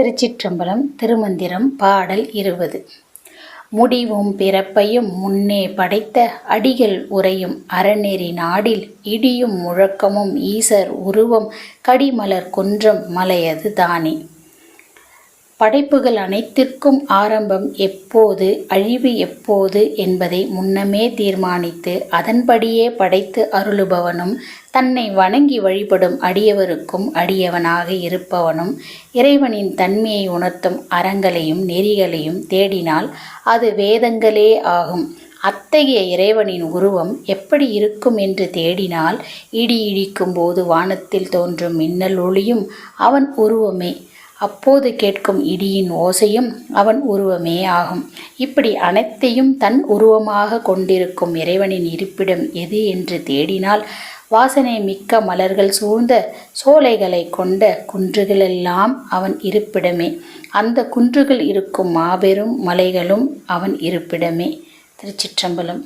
திருச்சிற்றம்பலம் திருமந்திரம் பாடல் இருபது. முடிவும் பிறப்பையும் முன்னே படைத்த அடிகள் உரையும் அறநெறி நாடில் இடியும் முழக்கமும் ஈசர் உருவம் கடிமலர் குன்றம் மலையது தானே. படைப்புகள் அனைத்திற்கும் ஆரம்பம் எப்போது அழிவு எப்போது என்பதை முன்னமே தீர்மானித்து அதன்படியே படைத்து அருளுபவனும் தன்னை வணங்கி வழிபடும் அடியவருக்கும் அடியவனாக இருப்பவனும் இறைவனின் தன்மையை உணர்த்தும் அறங்களையும் நெறிகளையும் தேடினால் அது வேதங்களே ஆகும். அத்தகைய இறைவனின் உருவம் எப்படி இருக்கும் என்று தேடினால் இடி இடிக்கும் போது வானத்தில் தோன்றும் மின்னல் ஒளியும் அவன் உருவமே. அப்போது கேட்கும் இடியின் ஓசையும் அவன் உருவமே ஆகும். இப்படி அனைத்தையும் தன் உருவமாக கொண்டிருக்கும் இறைவனின் இருப்பிடம் எது என்று தேடினால் வாசனை மிக்க மலர்கள் சூழ்ந்த சோலைகளை கொண்ட குன்றுகளெல்லாம் அவன் இருப்பிடமே. அந்த குன்றுகள் இருக்கும் மாபெரும் மலைகளும் அவன் இருப்பிடமே. திருச்சிற்றம்பலம்.